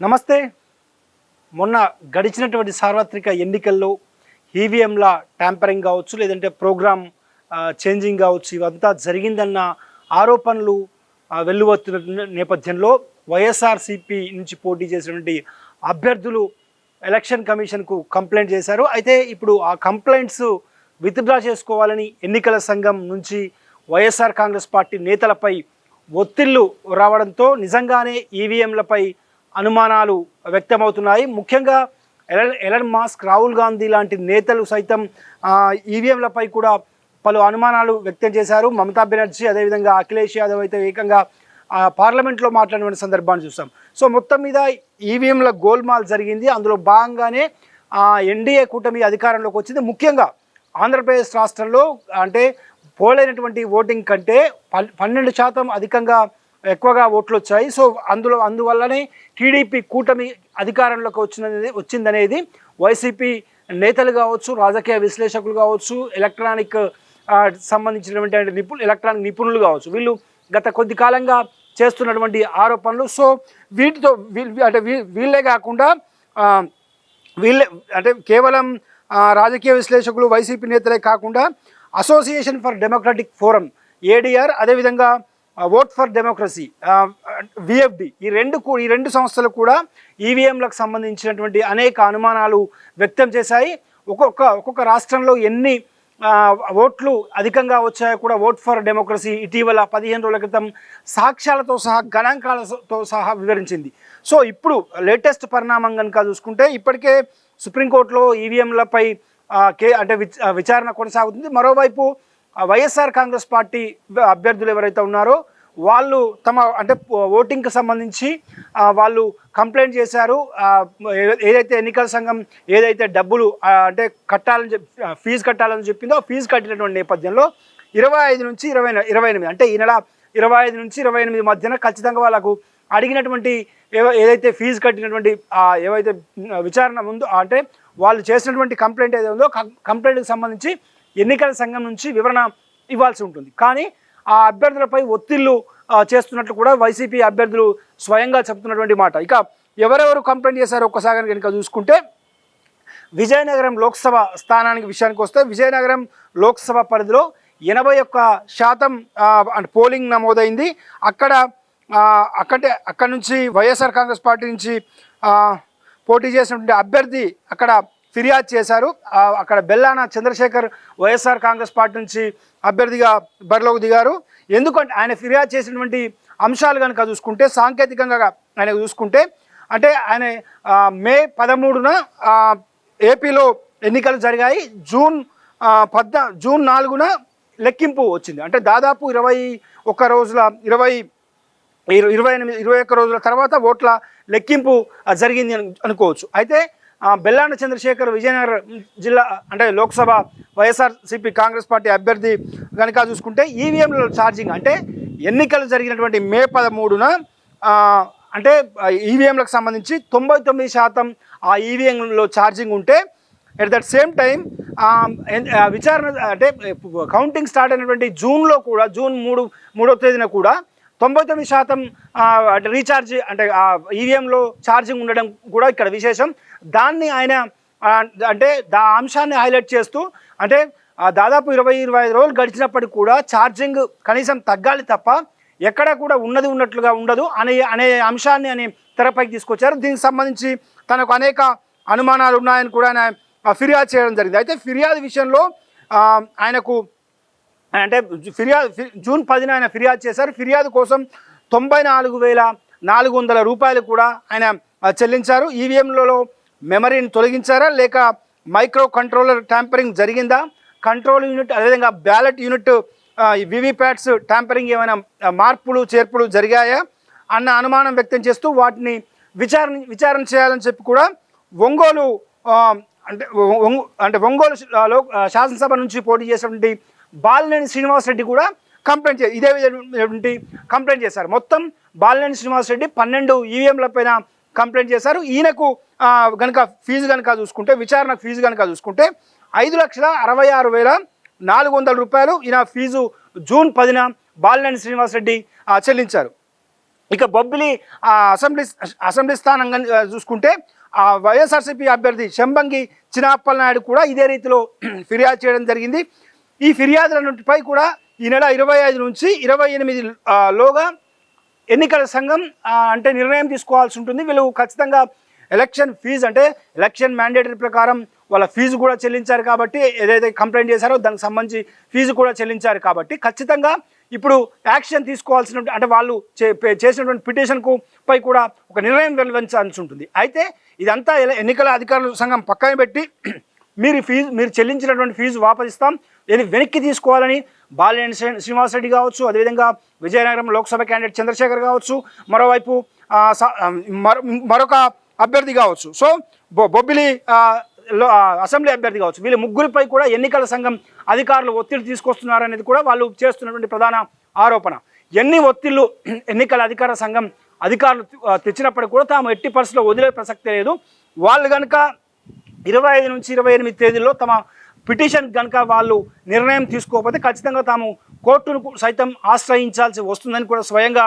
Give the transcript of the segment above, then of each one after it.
నమస్తే. మొన్న గడిచినటువంటి సార్వత్రిక ఎన్నికల్లో ఈవీఎంల ట్యాంపరింగ్ కావచ్చు లేదంటే ప్రోగ్రామ్ చేంజింగ్ కావచ్చు ఇవంతా జరిగిందన్న ఆరోపణలు ఆ, నేపథ్యంలో వైఎస్ఆర్సీపీ నుంచి పోటీ చేసినటువంటి అభ్యర్థులు ఎలక్షన్ కమిషన్కు కంప్లైంట్ చేశారు. అయితే ఇప్పుడు ఆ కంప్లైంట్స్ విత్డ్రా చేసుకోవాలని ఎన్నికల సంఘం నుంచి వైఎస్ఆర్ కాంగ్రెస్ పార్టీ నేతలపై ఒత్తిళ్ళు రావడంతో నిజంగానే ఈవీఎంలపై అనుమానాలు వ్యక్తమవుతున్నాయి. ముఖ్యంగా Elon Elon Musk Rahul Gandhi లాంటి నేతలు సైతం ఈవీఎంలపై కూడా పలు అనుమానాలు వ్యక్తం చేశారు. మమతా బెనర్జీ అదేవిధంగా అఖిలేష్ యాదవ్ అయితే ఏకంగా పార్లమెంట్లో మాట్లాడిన సందర్భాన్ని చూస్తాం సో మొత్తం మీద ఈవీఎంల గోల్మాల్ జరిగింది. అందులో భాగంగానే ఎన్డీఏ కూటమి అధికారంలోకి వచ్చింది. ముఖ్యంగా ఆంధ్రప్రదేశ్ రాష్ట్రంలో అంటే పోలైనటువంటి ఓటింగ్ కంటే పన్నెండు శాతం అధికంగా ఎక్కువగా ఓట్లు వచ్చాయి సో అందులో అందువల్లనే టీడీపీ కూటమి అధికారంలోకి వచ్చినది వచ్చిందనేది వైసీపీ నేతలు కావచ్చు రాజకీయ విశ్లేషకులు కావచ్చు ఎలక్ట్రానిక్ సంబంధించినటువంటి నిపుణులు ఎలక్ట్రానిక్ నిపుణులు కావచ్చు. వీళ్ళు గత కొద్ది కాలంగా చేస్తున్నటువంటి ఆరోపణలు. సో వీటితో వీ- అంటే వీళ్ళే కాకుండా వీళ్ళే అంటే కేవలం రాజకీయ విశ్లేషకులు వైసీపీ నేతలే కాకుండా association for democratic forum ADR అదేవిధంగా ఓట్ ఫర్ డెమోక్రసీ విఎఫ్డి ఈ రెండు కూ- ఈ రెండు సంస్థలు కూడా ఈవీఎంలకు సంబంధించినటువంటి అనేక అనుమానాలు వ్యక్తం చేశాయి. ఒక్కొక్క ఒక్కొక్క రాష్ట్రంలో ఎన్ని ఓట్లు అధికంగా వచ్చాయో కూడా ఓట్ ఫర్ డెమోక్రసీ ఇటీవల పదిహేను రోజుల క్రితం సాక్ష్యాలతో సహా గణాంకాలతో సహా వివరించింది. సో ఇప్పుడు లేటెస్ట్ పరిణామం కనుక చూసుకుంటే ఇప్పటికే సుప్రీంకోర్టులో ఈవీఎంలపై కే అంటే విచారణ కొనసాగుతుంది. మరోవైపు వైఎస్ఆర్ కాంగ్రెస్ పార్టీ అభ్యర్థులు ఎవరైతే ఉన్నారో వాళ్ళు తమ అంటే ఓటింగ్కి సంబంధించి వాళ్ళు కంప్లైంట్ చేశారు. ఏదైతే ఎన్నికల సంఘం ఏదైతే డబ్బులు అంటే కట్టాలని చెప్పి ఫీజు కట్టాలని చెప్పిందో ఫీజు కట్టినటువంటి నేపథ్యంలో ఇరవై ఐదు నుంచి ఇరవై ఇరవై ఎనిమిది అంటే ఈ నెల ఇరవై ఐదు నుంచి ఇరవై ఎనిమిది మధ్యన ఖచ్చితంగా వాళ్ళకు అడిగినటువంటి ఏదైతే ఫీజు కట్టినటువంటి ఏవైతే విచారణ ఉందో అంటే వాళ్ళు చేసినటువంటి కంప్లైంట్ ఏదో ఉందో కంప్లైంట్కి సంబంధించి ఎన్నికల సంఘం నుంచి వివరణ ఇవ్వాల్సి ఉంటుంది. కానీ ఆ అభ్యర్థులపై ఒత్తిళ్ళు చేస్తున్నట్లు కూడా వైసీపీ అభ్యర్థులు స్వయంగా చెప్తున్నటువంటి మాట. ఇక ఎవరెవరు కంప్లైంట్ చేశారో ఒక్కసారి కనుక చూసుకుంటే విజయనగరం లోక్సభ స్థానానికి విషయానికి వస్తే విజయనగరం లోక్సభ పరిధిలో ఎనభై ఒక్క శాతం పోలింగ్ నమోదైంది. అక్కడ అక్కడే అక్కడ నుంచి వైఎస్ఆర్ కాంగ్రెస్ పార్టీ నుంచి పోటీ చేసినటువంటి అభ్యర్థి అక్కడ ఫిర్యాదు చేశారు. అక్కడ బెల్లాన చంద్రశేఖర్ వైఎస్ఆర్ కాంగ్రెస్ పార్టీ నుంచి అభ్యర్థిగా బరిలోకి దిగారు. ఎందుకంటే ఆయన ఫిర్యాదు చేసినటువంటి అంశాలు కనుక చూసుకుంటే సాంకేతికంగా ఆయన చూసుకుంటే అంటే ఆయన మే పదమూడున ఏపీలో ఎన్నికలు జరిగాయి. జూన్ పద్న జూన్ నాలుగున లెక్కింపు వచ్చింది. అంటే దాదాపు ఇరవై ఒక్క రోజుల ఇరవై ఇరవై ఎనిమిది ఇరవై ఒక్క రోజుల తర్వాత ఓట్ల లెక్కింపు జరిగింది అని అనుకోవచ్చు. అయితే బెల్లాన చంద్రశేఖర్ విజయనగరం జిల్లా అంటే లోక్సభ వైఎస్ఆర్సీపీ కాంగ్రెస్ పార్టీ అభ్యర్థి కనుక చూసుకుంటే ఈవీఎంల ఛార్జింగ్ అంటే ఎన్నికలు జరిగినటువంటి మే పదమూడున అంటే ఈవీఎంలకు సంబంధించి తొంభై తొమ్మిది శాతం ఆ ఈవీఎంలో ఛార్జింగ్ ఉంటే ఎట్ దట్ సేమ్ టైం విచారణ అంటే కౌంటింగ్ స్టార్ట్ అయినటువంటి జూన్లో కూడా జూన్ మూడు మూడో తేదీన కూడా తొంభై తొమ్మిది శాతం అంటే రీఛార్జ్ అంటే ఈవీఎంలో ఛార్జింగ్ ఉండడం కూడా ఇక్కడ విశేషం. దాన్ని ఆయన అంటే దా అంశాన్ని హైలైట్ చేస్తూ అంటే దాదాపు ఇరవై ఇరవై ఐదు రోజులు గడిచినప్పటికి కూడా ఛార్జింగ్ కనీసం తగ్గాలి తప్ప ఎక్కడ కూడా ఉన్నది ఉన్నట్లుగా ఉండదు అనే అనే అంశాన్ని అని తెరపైకి తీసుకొచ్చారు. దీనికి సంబంధించి తనకు అనేక అనుమానాలు ఉన్నాయని కూడా ఆయన ఫిర్యాదు చేయడం జరిగింది. అయితే ఫిర్యాదు విషయంలో ఆయనకు అంటే ఫిర్యాదు జూన్ పదిన ఆయన ఫిర్యాదు చేశారు. ఫిర్యాదు కోసం తొంభై నాలుగు వేల నాలుగు వందల రూపాయలు కూడా ఆయన చెల్లించారు. ఈవీఎంలలో మెమరీని తొలగించారా లేక మైక్రో కంట్రోలర్ ట్యాంపరింగ్ జరిగిందా కంట్రోల్ యూనిట్ అదేవిధంగా బ్యాలెట్ యూనిట్ వివిప్యాట్స్ ట్యాంపరింగ్ ఏమైనా మార్పులు చేర్పులు జరిగాయా అన్న అనుమానం వ్యక్తం చేస్తూ వాటిని విచారణ విచారణ చేయాలని చెప్పి కూడా ఒంగోలు అంటే ఒంగో అంటే ఒంగోలు శాసనసభ నుంచి పోటీ చేసినటువంటి బాలినేని శ్రీనివాసరెడ్డి కూడా కంప్లైంట్ చే ఇదే విధమైనటువంటి కంప్లైంట్ చేశారు మొత్తం బాలినేని శ్రీనివాసరెడ్డి పన్నెండు ఈవీఎంల పైన కంప్లైంట్ చేశారు. ఈయనకు కనుక ఫీజు కనుక చూసుకుంటే విచారణ ఫీజు కనుక చూసుకుంటే ఐదు లక్షల అరవై ఆరు వేల నాలుగు వందల రూపాయలు ఈయన ఫీజు జూన్ పదిన బాలినేని శ్రీనివాసరెడ్డి చెల్లించారు. ఇక బొబ్బిలి అసెంబ్లీ అసెంబ్లీ స్థానం చూసుకుంటే ఆ వైఎస్ఆర్సీపీ అభ్యర్థి శంబంగి చినాప్పల నాయుడు కూడా ఇదే రీతిలో ఫిర్యాదు చేయడం జరిగింది. ఈ ఫిర్యాదులన్నింటిపై కూడా ఈ నెల ఇరవై ఐదు నుంచి ఇరవై ఎనిమిది లోగా ఎన్నికల సంఘం అంటే నిర్ణయం తీసుకోవాల్సి ఉంటుంది. వీళ్ళు ఖచ్చితంగా ఎలక్షన్ ఫీజు అంటే ఎలక్షన్ మ్యాండేటరీ ప్రకారం వాళ్ళ ఫీజు కూడా చెల్లించారు కాబట్టి ఏదైతే కంప్లైంట్ చేశారో దానికి సంబంధించి ఫీజు కూడా చెల్లించారు కాబట్టి ఖచ్చితంగా ఇప్పుడు యాక్షన్ తీసుకోవాల్సిన అంటే వాళ్ళు చే- చేసినటువంటి పిటిషన్కు పై కూడా ఒక నిర్ణయం వెలువరించాల్సి ఉంటుంది. అయితే ఇదంతా ఎన్నికల అధికారుల సంఘం పక్కన పెట్టి మీరు ఫీజు మీరు చెల్లించినటువంటి ఫీజు వాపరిస్తాం దీన్ని వెనక్కి తీసుకోవాలని బాలినేని శ్రీనివాస్ శ్రీనివాసరెడ్డి కావచ్చు అదేవిధంగా విజయనగరం లోక్సభ క్యాండిడేట్ చంద్రశేఖర్ కావచ్చు మరోవైపు మరొక అభ్యర్థి కావచ్చు. సో బొ- బొబ్బిలి అసెంబ్లీ అభ్యర్థి కావచ్చు. వీళ్ళ ముగ్గురిపై కూడా ఎన్నికల సంఘం అధికారులు ఒత్తిడి తీసుకొస్తున్నారనేది కూడా వాళ్ళు చేస్తున్నటువంటి ప్రధాన ఆరోపణ. ఎన్ని ఒత్తిళ్ళు ఎన్నికల అధికార సంఘం అధికారులు తెచ్చినప్పటికీ కూడా తాము ఎట్టి పరిస్థితిలో వదిలే ప్రసక్తి లేదు. వాళ్ళు కనుక ఇరవై ఐదు నుంచి ఇరవై ఎనిమిది తేదీల్లో తమ పిటిషన్ కనుక వాళ్ళు నిర్ణయం తీసుకోకపోతే ఖచ్చితంగా తాము కోర్టును సైతం ఆశ్రయించాల్సి వస్తుందని కూడా స్వయంగా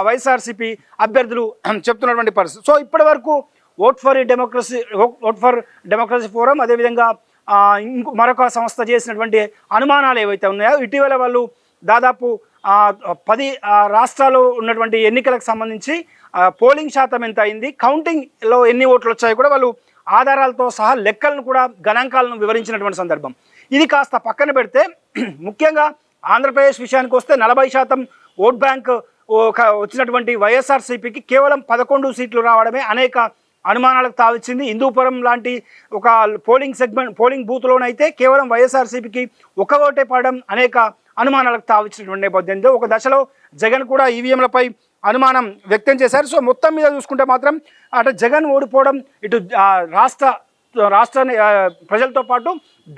వైఎస్ఆర్సీపీ అభ్యర్థులు చెప్తున్నటువంటి పరిస్థితి. సో ఇప్పటి వరకు vote for democracy vote for democracy forum అదేవిధంగా ఇంకో మరొక సంస్థ చేసినటువంటి అనుమానాలు ఏవైతే ఉన్నాయో ఇటీవల వాళ్ళు దాదాపు పది రాష్ట్రాల్లో ఉన్నటువంటి ఎన్నికలకు సంబంధించి పోలింగ్ శాతం ఎంత అయింది కౌంటింగ్లో ఎన్ని ఓట్లు వచ్చాయో కూడా వాళ్ళు ఆధారాలతో సహా లెక్కలను కూడా గణాంకాలను వివరించినటువంటి సందర్భం. ఇది కాస్త పక్కన పెడితే ముఖ్యంగా ఆంధ్రప్రదేశ్ విషయానికి వస్తే నలభై శాతం ఓట్ బ్యాంక్ ఒక వచ్చినటువంటి వైఎస్ఆర్సీపీకి కేవలం పదకొండు సీట్లు రావడమే అనేక అనుమానాలకు తావిచ్చింది. హిందూపురం లాంటి ఒక పోలింగ్ సెగ్మెంట్ పోలింగ్ బూత్లోనైతే కేవలం వైఎస్ఆర్సీపీకి ఒక ఓటే పడడం అనేక అనుమానాలకు తావిచ్చినటువంటి నేపథ్యంలో ఒక దశలో జగన్ కూడా ఈవీఎంలపై అనుమానం వ్యక్తం చేశారు. సో మొత్తం మీద చూసుకుంటే మాత్రం అటు జగన్ ఓడిపోవడం ఇటు రాష్ట్ర రాష్ట్ర ప్రజలతో పాటు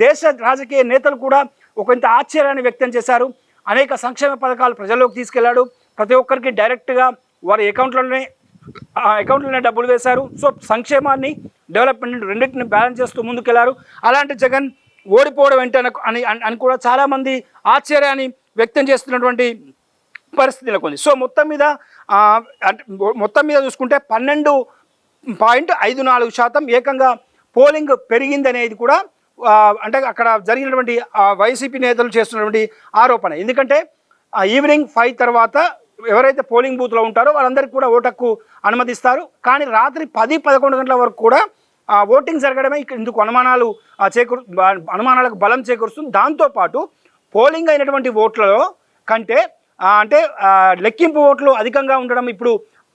దేశ రాజకీయ నేతలు కూడా ఒక ఇంత ఆశ్చర్యాన్ని వ్యక్తం చేశారు. అనేక సంక్షేమ పథకాలు ప్రజల్లోకి తీసుకెళ్ళాడు. ప్రతి ఒక్కరికి డైరెక్ట్గా వారి అకౌంట్లోనే అకౌంట్లోనే డబ్బులు వేశారు. సో సంక్షేమాన్ని డెవలప్మెంట్ రెండింటిని బ్యాలెన్స్ చేస్తూ ముందుకెళ్ళారు. అలాంటి జగన్ ఓడిపోవడం ఏంటి అని అని- అని కూడా చాలామంది ఆశ్చర్యాన్ని వ్యక్తం చేస్తున్నటువంటి పరిస్థితి నెలకొంది. సో మొత్తం మీద అంటే మొత్తం మీద చూసుకుంటే పన్నెండు పాయింట్ ఐదు నాలుగు శాతం ఏకంగా పోలింగ్ పెరిగిందనేది కూడా అంటే అక్కడ జరిగినటువంటి వైసీపీ నేతలు చేస్తున్నటువంటి ఆరోపణ. ఎందుకంటే ఈవినింగ్ ఫైవ్ తర్వాత ఎవరైతే పోలింగ్ బూత్లో ఉంటారో వాళ్ళందరికీ కూడా ఓటక్కు అనుమతిస్తారు. కానీ రాత్రి పది పదకొండు గంటల వరకు కూడా ఓటింగ్ జరగడమే ఇక్కడ ఇందుకు అనుమానాలు చేకూరు అనుమానాలకు బలం చేకూరుస్తుంది. దాంతోపాటు పోలింగ్ అయినటువంటి ఓట్లలో కంటే అంటే లెక్కింపు ఓట్లు అధికంగా ఉండడం ఇప్పుడు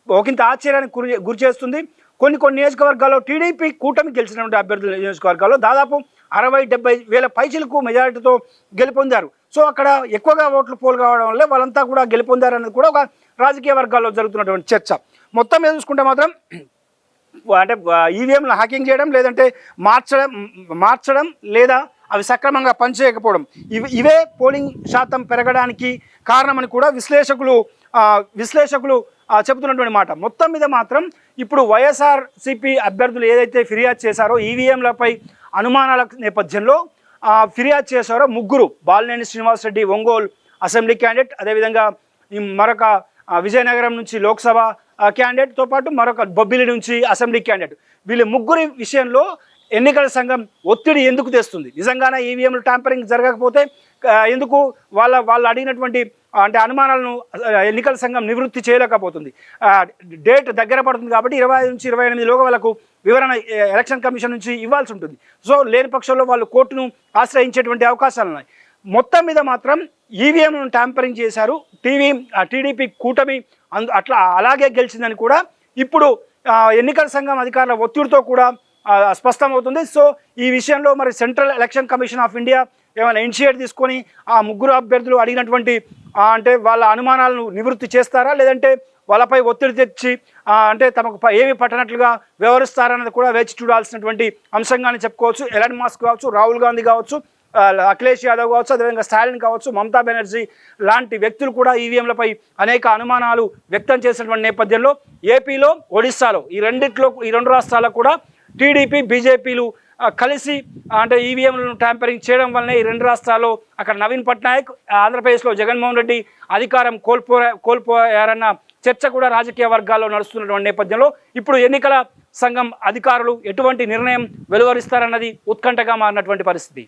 ఒకంత ఆశ్చర్యానికి గురి గురి చేస్తుంది. కొన్ని కొన్ని నియోజకవర్గాల్లో టీడీపీ కూటమి గెలిచినటువంటి అభ్యర్థుల నియోజకవర్గాల్లో దాదాపు అరవై డెబ్బై వేల పైసలకు మెజారిటీతో గెలుపొందారు. సో అక్కడ ఎక్కువగా ఓట్లు పోలు కావడం వల్ల వాళ్ళంతా కూడా గెలుపొందారు అనేది కూడా ఒక రాజకీయ వర్గాల్లో జరుగుతున్నటువంటి చర్చ. మొత్తం మీద చూసుకుంటే మాత్రం అంటే ఈవీఎంలు హ్యాకింగ్ చేయడం లేదంటే మార్చడం మార్చడం లేదా అవి సక్రమంగా పనిచేయకపోవడం. ఇవి ఇవే పోలింగ్ శాతం పెరగడానికి కారణమని కూడా విశ్లేషకులు విశ్లేషకులు చెబుతున్నటువంటి మాట. మొత్తం మీద మాత్రం ఇప్పుడు వైఎస్ఆర్ సిపి అభ్యర్థులు ఏదైతే ఫిర్యాదు చేశారో ఈవీఎంలపై అనుమానాల నేపథ్యంలో ఫిర్యాదు చేశారో ముగ్గురు. బాలినేని శ్రీనివాసరెడ్డి ఒంగోలు అసెంబ్లీ క్యాండిడేట్ అదేవిధంగా మరొక విజయనగరం నుంచి లోక్సభ క్యాండిడేట్తో పాటు మరొక బొబ్బిలి నుంచి అసెంబ్లీ క్యాండిడేట్ వీళ్ళ ముగ్గురి విషయంలో ఎన్నికల సంఘం ఒత్తిడి ఎందుకు తెస్తుంది? నిజంగానే ఈవీఎంలు ట్యాంపరింగ్ జరగకపోతే ఎందుకు వాళ్ళ వాళ్ళు అడిగినటువంటి అంటే అనుమానాలను ఎన్నికల సంఘం నివృత్తి చేయలేకపోతుంది. డేట్ దగ్గర పడుతుంది కాబట్టి ఇరవై ఐదు నుంచి ఇరవై ఎనిమిదిలోగా వాళ్ళకు వివరణ ఎలక్షన్ కమిషన్ నుంచి ఇవ్వాల్సి ఉంటుంది. సో లేని పక్షంలో వాళ్ళు కోర్టును ఆశ్రయించేటువంటి అవకాశాలు ఉన్నాయి. మొత్తం మీద మాత్రం ఈవీఎంను ట్యాంపరింగ్ చేశారు. టీవీ టీడీపీ కూటమి అందు అట్లా అలాగే గెలిచిందని కూడా ఇప్పుడు ఎన్నికల సంఘం అధికారుల ఒత్తిడితో కూడా స్పష్టమవుతుంది. సో ఈ విషయంలో మరి central election commission of India ఏమైనా ఇనిషియేట్ తీసుకొని ఆ ముగ్గురు అభ్యర్థులు అడిగినటువంటి అంటే వాళ్ళ అనుమానాలను నివృత్తి చేస్తారా? లేదంటే వాళ్ళపై ఒత్తిడి తెచ్చి అంటే తమకు ఏమి పట్టనట్లుగా వ్యవహరిస్తారన్నది కూడా వేచి చూడాల్సినటువంటి అంశంగానే చెప్పుకోవచ్చు. ఎలన్ మాస్క్ కావచ్చు రాహుల్ గాంధీ కావచ్చు. అఖిలేష్ యాదవ్ కావచ్చు అదేవిధంగా స్టాలిన్ కావచ్చు మమతా బెనర్జీ లాంటి వ్యక్తులు కూడా ఈవీఎంలపై అనేక అనుమానాలు వ్యక్తం చేసినటువంటి నేపథ్యంలో ఏపీలో ఒడిస్సాలో ఈ రెండిట్లో ఈ రెండు రాష్ట్రాల్లో కూడా టీడీపీ బీజేపీలు కలిసి అంటే ఈవీఎంలను ట్యాంపరింగ్ చేయడం వల్లనే ఈ రెండు రాష్ట్రాల్లో అక్కడ నవీన్ పట్నాయక్ ఆంధ్రప్రదేశ్లో జగన్మోహన్ రెడ్డి అధికారం కోల్పో కోల్పోయారన్న చర్చ కూడా రాజకీయ వర్గాల్లో నడుస్తున్నటువంటి నేపథ్యంలో ఇప్పుడు ఎన్నికల సంఘం అధికారులు ఎటువంటి నిర్ణయం వెలువరిస్తారన్నది ఉత్కంఠగా మారినటువంటి పరిస్థితి.